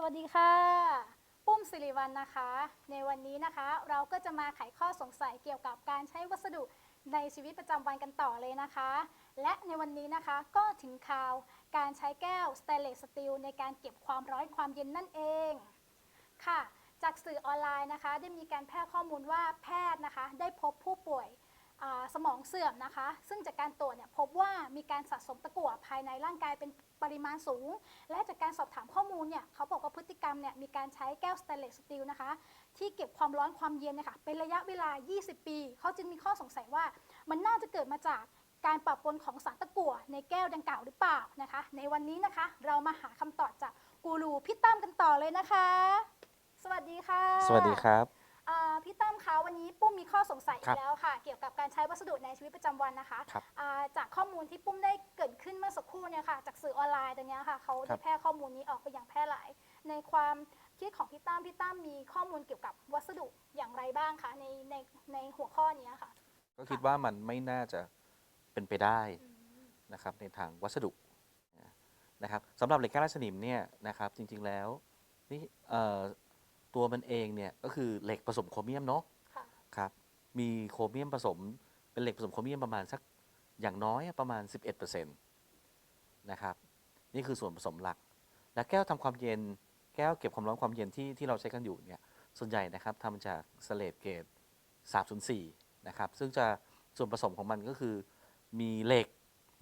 สวัสดีค่ะ ปุ้มสิริวัลนะคะ ในวันนี้นะคะ เราก็จะมาไขข้อสงสัยเกี่ยวกับการใช้วัสดุในชีวิตประจำวันกันต่อเลยนะคะ และในวันนี้นะคะก็ถึงคราวการใช้แก้วสเตนเลสสตีลในการเก็บความร้อนความเย็นนั่นเอง ค่ะ จากสื่อออนไลน์นะคะ ได้มีการแพร่ข้อมูลว่าแพทย์นะคะ ได้พบผู้ป่วยสมองเสื่อมนะคะ ซึ่งจากการตรวจเนี่ยพบว่ามีการสะสมตะกั่วภายในร่างกายเป็น ปริมาณสูง และจากการสอบถามข้อมูลเนี่ยเขาบอกว่าพฤติกรรมเนี่ยมีการใช้แก้วสเตนเลสสตีลนะคะ ที่เก็บความร้อนความเย็นเนี่ยค่ะเป็นระยะเวลา 20 ปี เขาจึงมีข้อสงสัยว่า มันน่าจะเกิดมาจากการปะปนของสารตะกั่วในแก้วดังกล่าวหรือเปล่านะคะ ในวันนี้นะคะ เรามาหาคำตอบจากกูรูพี่ตั้มกันต่อเลยนะคะ สวัสดีค่ะ สวัสดีครับ อ่าพี่ตั้มคะวั นนี้ปุ้มมีข้อสงสัยอีครักบแล้วค่ะ เกี่ยวกับการใช้วัสดุในชีวิตประจำวันนะคะครับอ่าจากข้อมูลที่ปุ้มได้เกิดขึ้นเมื่อสักครู่เนี่ยค่ะ จากสื่อออนไลน์ตรงเนี้ยค่ะเขาครัได้บ แพร่ข้อมูลนี้ออกไปอย่างแพร่หลาย ในความคิดของพี่ตั้มพี่ตั้มมีข้อมูลเกี่ยวกับวัสดุอย่างไรบ้างคะในในในหัวข้อเนี้ยค่ะก็คิดว่ามันไม่น่าจะเป็นไปได้นะครับในทางวัสดุนะครับสำหรับเหล็กแก้วราชสนิมเนี่ยนะครับจริงๆแล้วนี่เอ่อตัวมันเองเนี่ยก็คือเหล็กผสมโครเมียมเนาะ ครับมีโครเมียมผสมเป็นเหล็กผสมโครเมียมประมาณสักอย่างน้อยประมาณ 11%นะครับนี่คือส่วนผสมหลัก และแก้วทำความเย็นแก้วเก็บความร้อนความเย็นที่ที่เราใช้กันอยู่เนี่ยส่วนใหญ่นะครับทำจากสเลดเกรด304นะครับซึ่งจะส่วนผสมของมันก็คือมีเหล็ก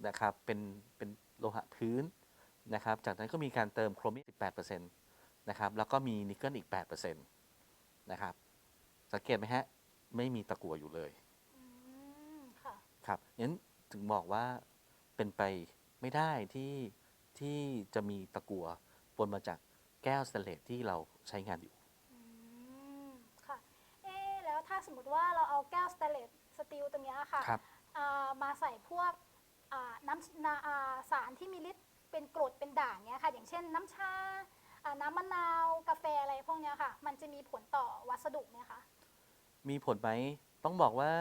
นะครับเป็นเป็นโลหะพื้นนะครับจากนั้นก็มีการเติมโครเมียม18%นะครับแล้วก็มีนิกเกิลอีก8%นะครับสังเกตไหมฮะ ไม่มีตะกั่วอยู่เลยอืมค่ะ ครับงั้นถึงบอกว่าเป็นไปไม่ได้ที่ที่จะมีตะกั่วปนมาจากแก้วสเตนเลสที่เราใช้งานอยู่ อืมค่ะ เอ๊ะแล้วถ้าสมมติว่าเราเอาแก้วสเตนเลสสตีลตรงเนี้ยค่ะครับ อ่ามาใส่พวกอ่าน้ำนาอ่าสารที่มีฤทธิ์เป็นกรดเป็นด่างเนี้ยค่ะ อย่างเช่นน้ำชาอ่าน้ำมะนาวกาแฟอะไรพวกเนี้ยค่ะ มันจะมีผลต่อวัสดุไหมคะ มีผลไหมต้องบอกว่า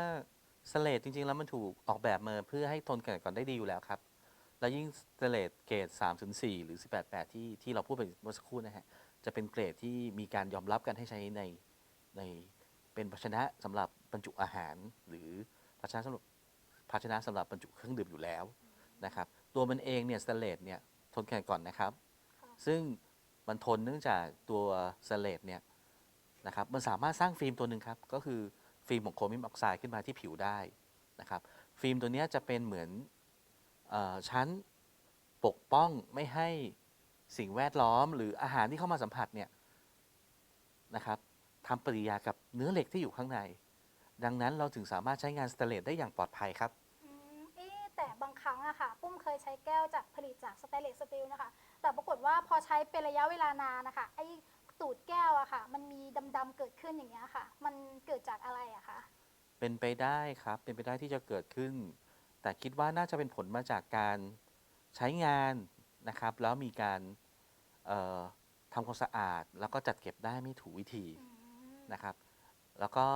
สเลดจริง ๆ แล้วมันถูกออกแบบมาเพื่อให้ทนกันก่อนได้ดีอยู่แล้วครับ แล้วยิ่งสเลดเกรด3 0 4 หรือ 18 8 ที่ที่เราพูดไปเมื่อสักครู่นะฮะ จะเป็นเกรดที่มีการยอมรับกันให้ใช้ในในเป็นภาชนะสำหรับบรรจุอาหาร หรือภาชนะสำหรับภาชนะสำหรับบรรจุเครื่องดื่มอยู่แล้วนะครับตัวมันเองเนี่ยสเลดเนี่ยทนกันก่อนนะครับค่ะซึ่งมันทนเนื่องจากตัวสเลดเนี่ย นะครับมันสามารถสร้างฟิล์มตัวหนึ่งครับก็คือฟิล์มของโครเมียมออกไซด์ขึ้นมาที่ผิวได้นะครับฟิล์มตัวนี้จะเป็นเหมือนอชั้นปกป้องไม่ให้สิ่งแวดล้อม หรืออาหารที่เข้ามาสัมผัสเนี่ยนะครับทำปฏิกิริยากับเนื้อเหล็กที่อยู่ข้างใน ดังนั้นเราถึงสามารถใช้งานสเตนเลสได้อย่างปลอดภัยครับอืมเอ๊แต่บางครั้งอะค่ะ ปุ้มเคยใช้แก้วจากผลิตจากสเตนเลสสตีลนะคะ แต่ปรากฏว่าพอใช้เป็นระยะเวลานานนะคะไอ ตูดแก้วอะค่ะ มันมีดำๆเกิดขึ้นอย่างเงี้ยค่ะ มันเกิดจากอะไรอะคะเป็นไปได้ครับ เป็นไปได้ที่จะเกิดขึ้น แต่คิดว่าน่าจะเป็นผลมาจากการใช้งานนะครับ แล้วมีการเอ่อทำความสะอาด แล้วก็จัดเก็บได้ไม่ถูกวิธีอืมนะครับ แล้วก็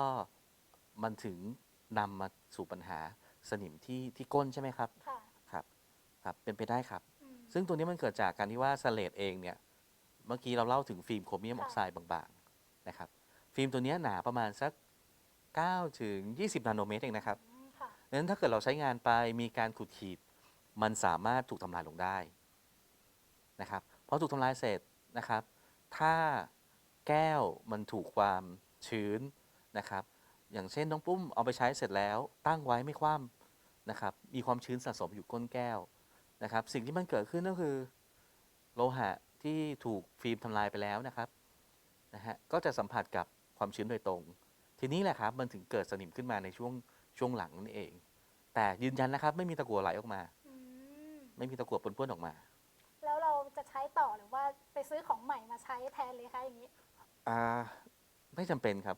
มันถึงนำมาสู่ปัญหาสนิมที่ที่ก้นใช่ไหมครับค่ะครับครับเป็นไปได้ครับ อืมซึ่งตัวนี้มันเกิดจากการที่ว่าสเลดเองเนี่ย เมื่อกี้เราเล่าถึงฟิล์มโครเมียมอค่ะอกไซด์บางๆนะครับ ฟิล์มตัวเนี้ยหนาประมาณสัก 9 ถึง 20 นาโนเมตรเองนะครับอืมค่ะดังนั้นถ้าเกิดเราใช้งานไปมีการขูดขีด มันสามารถถูกทำลายลงได้นะครับพอถูกทำลายเสร็จนะครับ ถ้าแก้วมันถูกความชื้นนะครับ อย่างเช่นน้องปุ้มเอาไปใช้เสร็จแล้ว ตั้งไว้ไม่คว่ำนะครับ มีความชื้นสะสมอยู่ก้นแก้วนะครับ สิ่งที่มันเกิดขึ้นก็คือ โลหะ ที่ถูกฟิล์มทำลายไปแล้วนะครับนะฮะก็จะสัมผัสกับความชื้นโดยตรง ทีนี้แหละครับมันถึงเกิดสนิมขึ้นมาในช่วงช่วงหลังนั่นเอง แต่ยืนยันนะครับ ไม่มีตะกั่วไหลออกมา อืมไม่มีตะกั่วปนเปื้อนออกมา แล้วเราจะใช้ต่อหรือว่าไปซื้อของใหม่มาใช้แทนเลยคะอย่างนี้อ่าไม่จำเป็นครับ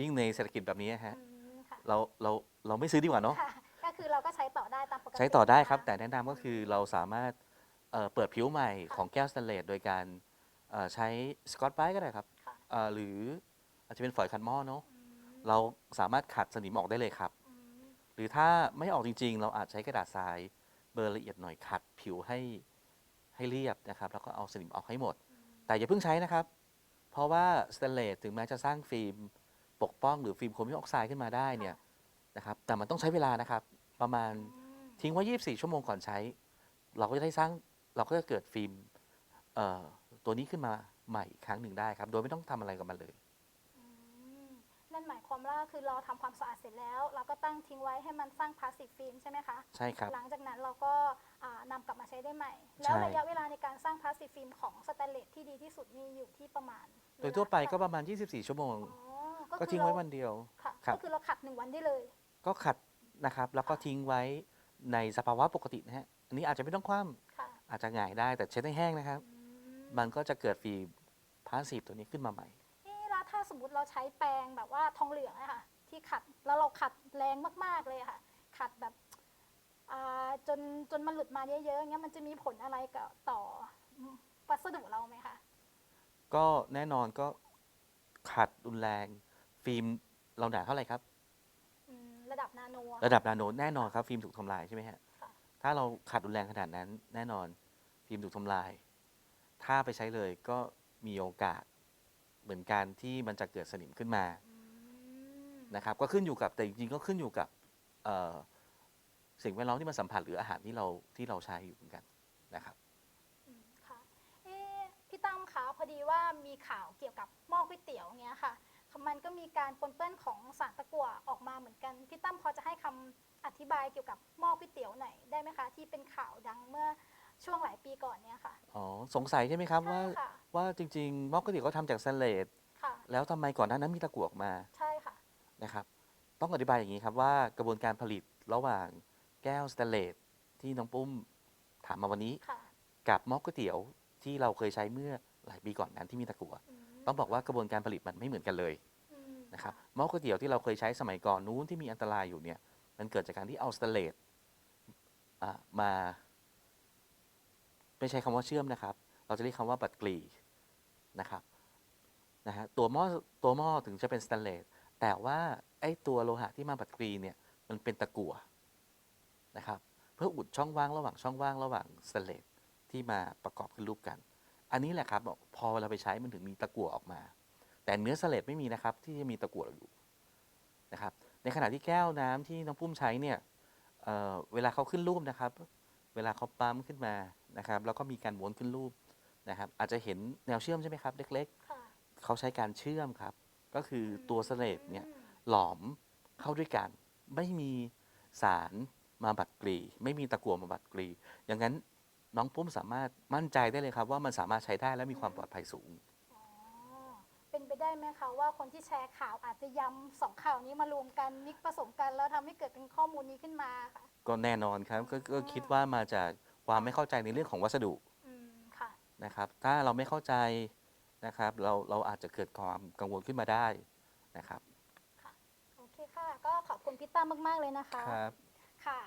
ยิ่งในเศรษฐกิจแบบนี้ฮะอืมค่ะเราเราเราไม่ซื้อดีกว่าเนาะค่ะ ก็คือเราก็ใช้ต่อได้ตามปกติใช้ต่อได้ครับ นะะแต่แนะนำก็คือเราสามารถ เอ่อเปิดผิวใหม่ของแก้วสแตนเลสโดยการเอ่อใช้สกอตไบรท์ก็ได้ครับค่ะ เอ่อหรืออาจจะเป็นฝอยขัดหม้อเนาะอืมเราสามารถขัดสนิมออกได้เลยครับ อืมหรือถ้าไม่ออกจริง ๆ เราอาจใช้กระดาษทรายเบอร์ละเอียดหน่อยขัดผิวให้ให้เรียบนะครับ แล้วก็เอาสนิมออกให้หมด แต่อย่าเพิ่งใช้นะครับ เพราะว่าสเตนเลสถึงแม้จะสร้างฟิล์มปกป้องหรือฟิล์มโครเมียมออกไซด์ขึ้นมาได้เนี่ยนะครับแต่มันต้องใช้เวลานะครับประมาณ อืมทิ้งไว้ 24 ชั่วโมงก่อนใช้ เราก็จะได้สร้าง เราก็จะเกิดฟิล์มเอ่อตัวนี้ขึ้นมาใหม่อีกครั้งหนึ่งได้ครับ โดยไม่ต้องทำอะไรกับมันเลยอืมนั่นหมายความว่าคือเราทำความสะอาดเสร็จแล้ว เราก็ตั้งทิ้งไว้ให้มันสร้างพลาสติกฟิล์มใช่ไหมคะใช่ครับหลังจากนั้นเราก็อ่านำกลับมาใช้ได้ใหม่ แล้วใช่ระยะเวลาในการสร้างพลาสติกฟิล์มของสแตนเลสที่ดีที่สุดนี่อยู่ที่ประมาณ โดยทั่วไปก็ประมาณ 24 ชั่วโมงอ๋อก็คือทิ้งไว้เราวันเดียวค่ะครับก็คือเราขัดหนึ่งวันได้เลย ก็ขัดนะครับแล้วก็ทิ้งไว้ในสภาวะปกตินะฮะอันนี้อาจจะไม่ต้องคว่ค่ะำ อาจจะหงายได้แต่เช็ดให้แห้งนะครับอืมมันก็จะเกิดฟิล์มพาสซีฟตัวนี้ขึ้นมาใหม่ เอ๊ะแล้วถ้าสมมติเราใช้แปรงแบบว่าทองเหลืองอะค่ะ ที่ขัดแล้วเราขัดแรงมากๆเลยอะค่ะ ขัดแบบอ่าจนจนมันหลุดมาเยอะๆอย่างเงี้ยมันจะมีผลอะไรกับต่อวัสดุเราไหมคะ ก็แน่นอนก็ขัดรุนแรง ฟิล์มเราหนาเท่าไหร่ครับ อืม ระดับนาโนอะ ระดับนาโนแน่นอนครับ ฟิล์มถูกทำลายใช่ไหมฮะค่ะ ถ้าเราขัดรุนแรงขนาดนั้น แน่นอนฟิล์มถูกทำลาย ถ้าไปใช้เลยก็มีโอกาสเหมือนกันที่มันจะเกิดสนิมขึ้นมานะครับ ก็ขึ้นอยู่กับแต่จริงๆก็ขึ้นอยู่กับสิ่งแวดล้อมที่มันสัมผัสหรืออาหารที่เราที่เราใช้อยู่เหมือนกันนะครับค่ะเอ๊พี่ตั้มคะพอดีว่ามีข่าวเกี่ยวกับหม้อก๋วยเตี๋ยวเงี้ยค่ะมันก็มีการปนเปื้อนของสารตะกั่วออกมาเหมือนกันพี่ตั้มพอจะให้คำ อธิบายเกี่ยวกับหม้อก๋วยเตี๋ยวหน่อยได้ไหมคะ ที่เป็นข่าวดังเมื่อช่วงหลายปีก่อนเนี่ยค่ะอ๋อสงสัยใช่ไหมครับว่า ใช่ค่ะว่าจริงๆหม้อก๋วยเตี๋ยวก็ทำจากสแตนเลสค่ะ แล้วทำไมก่อนหน้านั้นมีตะกั่วออกมาใช่ค่ะ นะครับ ต้องอธิบายอย่างนี้ครับว่ากระบวนการผลิตระหว่างแก้วสแตนเลสที่น้องปุ้มถามมาวันนี้ ค่ะกับหม้อก๋วยเตี๋ยวที่เราเคยใช้เมื่อหลายปีก่อนนั้นที่มีตะกั่วอืมต้องบอกว่ากระบวนการผลิตมันไม่เหมือนกันเลย อืมนะครับหม้อก๋วยเตี๋ยวที่เราเคยใช้สมัยก่อนนู้นที่มีอันตรายอยู่เนี่ย มันเกิดจากการที่เอาสแตเลสอะมา ไม่ใช้คำว่าเชื่อมนะครับ เราจะเรียกคำว่าบัดกรีนะครับนะฮะตัวหม้อตัวหม้อถึงจะเป็นสแตนเลสแต่ว่าไอ้ตัวโลหะที่มาบัดกรีเนี่ยมันเป็นตะกั่วนะครับ เพื่ออุดช่องว่างระหว่างช่องว่างระหว่างสแตนเลสที่มาประกอบขึ้นรูปกัน อันนี้แหละครับพอเราไปใช้มันถึงมีตะกั่วออกมา แต่เนื้อสเลดไม่มีนะครับ ที่จะมีตะกั่วอยู่นะครับ ในขณะที่แก้วน้ำที่น้องปุ้มใช้เนี่ยเอ่อเวลาเขาขึ้นรูปนะครับ เวลาเขาปั๊มขึ้นมานะครับ แล้วก็มีการม้วนขึ้นรูปนะครับ อาจจะเห็นแนวเชื่อมใช่ไหมครับ เล็กค่ะๆเขาใช้การเชื่อมครับ ก็คือตัวสเลดเนี่ยอืมหลอมเข้าด้วยกัน ไม่มีสารมาบัดกรี ไม่มีตะกั่วมาบัดกรี อย่างนั้นน้องปุ้มสามารถมั่นใจได้เลยครับ ว่ามันสามารถใช้ได้และมีความปลอดภัยสูงอ๋อ เป็นไปได้ไหมคะว่าคนที่แชร์ข่าวอาจจะย้ำสองข่าวนี้มารวมกันมิกผสมกันแล้วทำให้เกิดเป็นข้อมูลนี้ขึ้นมาค่ะ ก็แน่นอนครับกก็คิดว่ามาจากความไม่เข้าใจในเรื่องของวัสดุอืมค่ะ นะครับ ถ้าเราไม่เข้าใจนะครับ เราเราอาจจะเกิดความกังวลขึ้นมาได้นะครับโอเคค่ะ ก็ขอบคุณพี่ตั้มมาก ๆ เลยนะคะ ครับ ค่ะ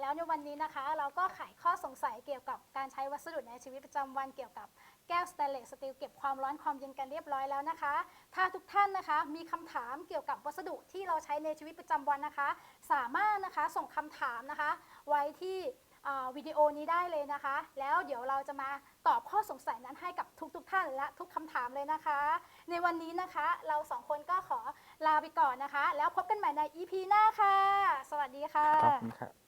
แล้วในวันนี้นะคะเราก็ไขข้อสงสัยเกี่ยวกับการใช้วัสดุในชีวิตประจำวันเกี่ยวกับ แก้วสแตนเลสสตีลเก็บความร้อนความเย็นกันเรียบร้อยแล้วนะคะ ถ้าทุกท่านนะคะมีคำถามเกี่ยวกับวัสดุที่เราใช้ในชีวิตประจำวันนะคะ สามารถนะคะส่งคำถามนะคะ ไว้ที่วิดีโอนี้ได้เลยนะคะ แล้วเดี๋ยวเราจะมาตอบข้อสงสัยนั้นให้กับทุกๆทท่านและทุกคำถามเลยนะคะ ในวันนี้นะคะเราสองคนก็ขอลาไปก่อนนะคะ แล้วพบกันใหม่ใน EP หน้าค่ะ สวัสดีค่ะขอบคุณครับ